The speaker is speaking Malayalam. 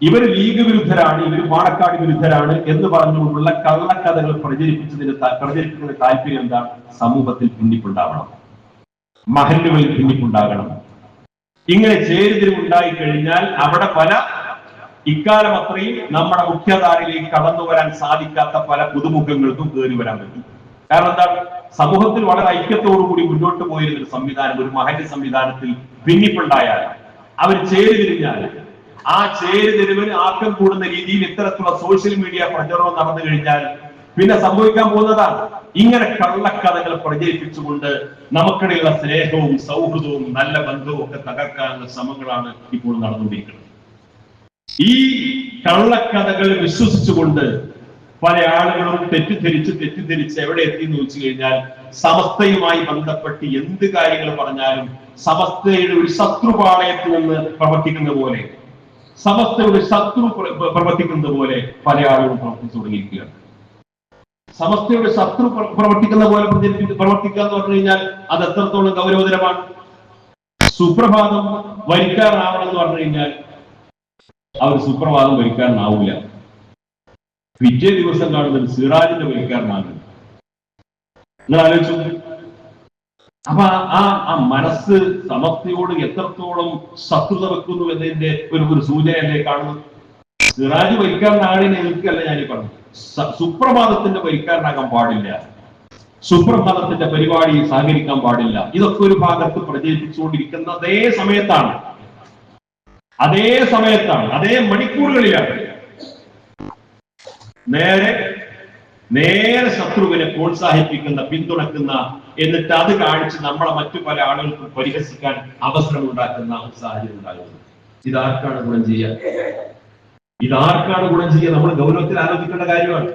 ഇവർ ലീഗ് വിരുദ്ധരാണ് ഇവർ പാണക്കാട് വിരുദ്ധരാണ് എന്ന് പറഞ്ഞുകൊണ്ടുള്ള കള്ളക്കഥകൾ പ്രചരിപ്പിച്ചതിന് പ്രചരിപ്പിക്കുന്ന താല്പര്യം എന്താ സമൂഹത്തിൽ ഭിന്നിപ്പുണ്ടാവണം. മഹല്ലുകളിൽ ഭിന്നിപ്പുണ്ടാകണം. ഇങ്ങനെ ചേരിതിരിവുണ്ടായി കഴിഞ്ഞാൽ അവിടെ പല ഇക്കാലം അത്രയും നമ്മുടെ മുഖ്യധാരയിലേക്ക് കടന്നു വരാൻ സാധിക്കാത്ത പല പുതുമുഖങ്ങൾക്കും കയറി വരാൻ പറ്റും. കാരണം എന്താണ് സമൂഹത്തിൽ വളരെ ഐക്യത്തോടു കൂടി മുന്നോട്ട് പോയിരുന്ന ഒരു സംവിധാനം ഒരു മഹല്യ സംവിധാനത്തിൽ ഭിന്നിപ്പുണ്ടായാൽ അവർ ചേരിതിരിഞ്ഞാൽ ആ ചേരിതിരിവിന് ആക്കം കൂടുന്ന രീതിയിൽ ഇത്തരത്തിലുള്ള സോഷ്യൽ മീഡിയ പ്രചരണം നടന്നു കഴിഞ്ഞാൽ പിന്നെ സംഭവിക്കാൻ പോകുന്നതാണ്. ഇങ്ങനെ കള്ളക്കഥകൾ പ്രചരിപ്പിച്ചുകൊണ്ട് നമുക്കിടയിലുള്ള സ്നേഹവും സൗഹൃദവും നല്ല ബന്ധവും ഒക്കെ തകർക്കാനുള്ള ശ്രമങ്ങളാണ് ഇപ്പോൾ നടന്നുകൊണ്ടിരിക്കുന്നത്. ഈ കള്ളക്കഥകൾ വിശ്വസിച്ചുകൊണ്ട് പല ആളുകളും തെറ്റിദ്ധരിച്ച് തെറ്റിദ്ധരിച്ച് എവിടെ എത്തി എന്ന് വെച്ചു കഴിഞ്ഞാൽ സമസ്തയുമായി ബന്ധപ്പെട്ട് എന്ത് കാര്യങ്ങൾ പറഞ്ഞാലും സമസ്തയുടെ ഒരു ശത്രുപാളയത്തിൽ നിന്ന് പ്രവർത്തിക്കുന്ന പോലെ സമസ്തയുടെ ശത്രു പ്ര- പ്രവർത്തിക്കുന്നത് പോലെ പല ആളുകളും പ്രവർത്തിച്ചു തുടങ്ങിയിരിക്കുകയാണ്. സമസ്തയുടെ ശത്രു പ്ര- പ്രവർത്തിക്കുന്ന പോലെ പ്രവർത്തിക്കുക എന്ന് പറഞ്ഞു കഴിഞ്ഞാൽ അത് എത്രത്തോളം ഗൗരവതരമാണ്. സുപ്രഭാതം വരിക്കാറാവണം എന്ന് പറഞ്ഞു കഴിഞ്ഞാൽ അവർ സുപ്രഭാതം വരിക്കാരനാവൂല. പിറ്റേ ദിവസം കാണുന്നത് സിറാജിന്റെ വരിക്കാരനാണ്. നിങ്ങൾ ആലോചിച്ചു അപ്പൊ ആ- ആ മനസ്സ് സമസ്തയോട് എത്രത്തോളം ശത്രുത വെക്കുന്നു എന്നതിന്റെ ഒരു ഒരു സൂചനയല്ലേ കാണുന്നത്? സിറാജ് വൈക്കാരനാകണേ എതിർക്കല്ല ഞാൻ ഈ പറഞ്ഞു സുപ്രഭാതത്തിന്റെ വൈക്കാരനാകാൻ പാടില്ല. സുപ്രഭാതത്തിന്റെ പരിപാടി സഹകരിക്കാൻ പാടില്ല. ഇതൊക്കെ ഒരു ഭാഗത്ത് പ്രചരിപ്പിച്ചുകൊണ്ടിരിക്കുന്ന അതേ സമയത്താണ്. അതേ സമയത്താണ്. അതേ മണിക്കൂറുകളിലാണ്. നേരെ നേരെ ശത്രുവിനെ പ്രോത്സാഹിപ്പിക്കുന്ന പിന്തുണക്കുന്ന എന്നിട്ട് അത് കാണിച്ച് നമ്മളെ മറ്റു പല ആളുകൾക്കും പരിഹസിക്കാൻ അവസരം ഉണ്ടാക്കുന്ന ഒരു സാഹചര്യം ഉണ്ടാകുന്നു ഇതാർക്കാണ് ഗുണം ചെയ്യുക? ഇതാർക്കാണ് ഗുണം ചെയ്യുക? നമ്മൾ ഗൗരവത്തിൽ ആലോചിക്കേണ്ട കാര്യമാണ്.